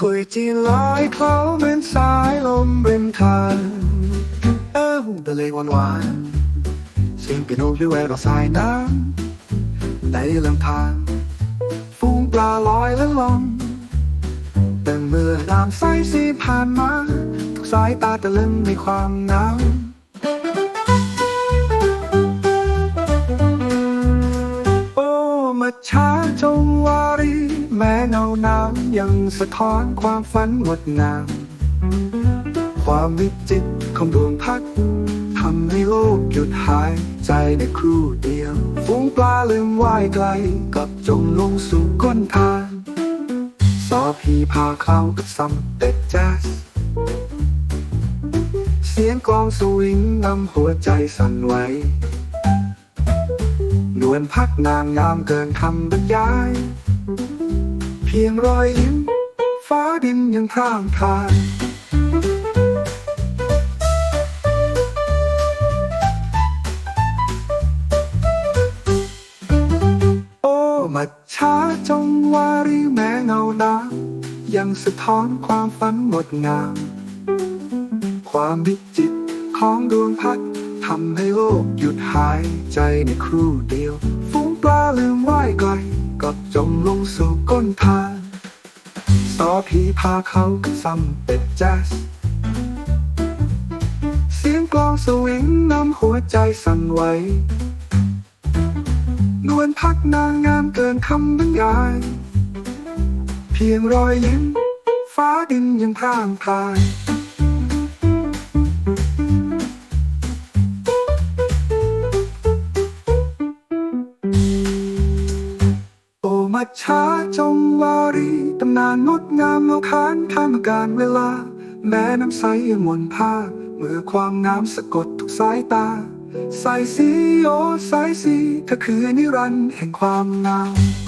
คุยจีลอยเขาเหมือนสายลมริมทางเออทะเลหวานหวานเสียงเปียโนด้วยแววดอกสายน้ำในลำธารฟูงปลาลอยและลมแต่เมื่อน้ำใสสีผ่านมาทุกสายตาตะลึงในความหนาว ม้เงาน้ำยังสะท้อนความฝันงดงาม ความวิจิตรของดวงพัดทำให้โลกหยุดหายใจในครู่เดียว ฝูงปลาลืมว่ายไกลกับจมลงสู่ก้นทางซอพีพาเข้ากับซัมเต็ดแจ๊สเสียงกลองสวิงนำหัวใจสั่นไหวนวลพักนางงามเกินคำบรรยาย พียงรอยยิ้ม ฟ้าดินยังพร่างพรายโอ้มาช้าจงวารีแม้เงาดายังสะท้อนความฝันงดงาม ความวิจิตของดวงพัดทำให้โลกหยุดหายใจในครู่เดียวฝูงปลาลืมว่ายไกล ก็จมลงสู่ก้นทางสอผีพาเขาซัมเป็ดแจ๊สเสียงกลองสวิงนำหัวใจสั่นไหวนวลพักนางงามเกินคำบรรยาย เพียงรอยยิ้ม ฟ้าดินยังพร่างพราย มัช้าจงวารีตำนานงดงามเอาคานข้ามการเวลา แม้น้ำใสยังมนภาเมื่อความงามสะกดทุกสายตาสายสีโอสายสีเธอคือนิรันดร์แห่งความงาม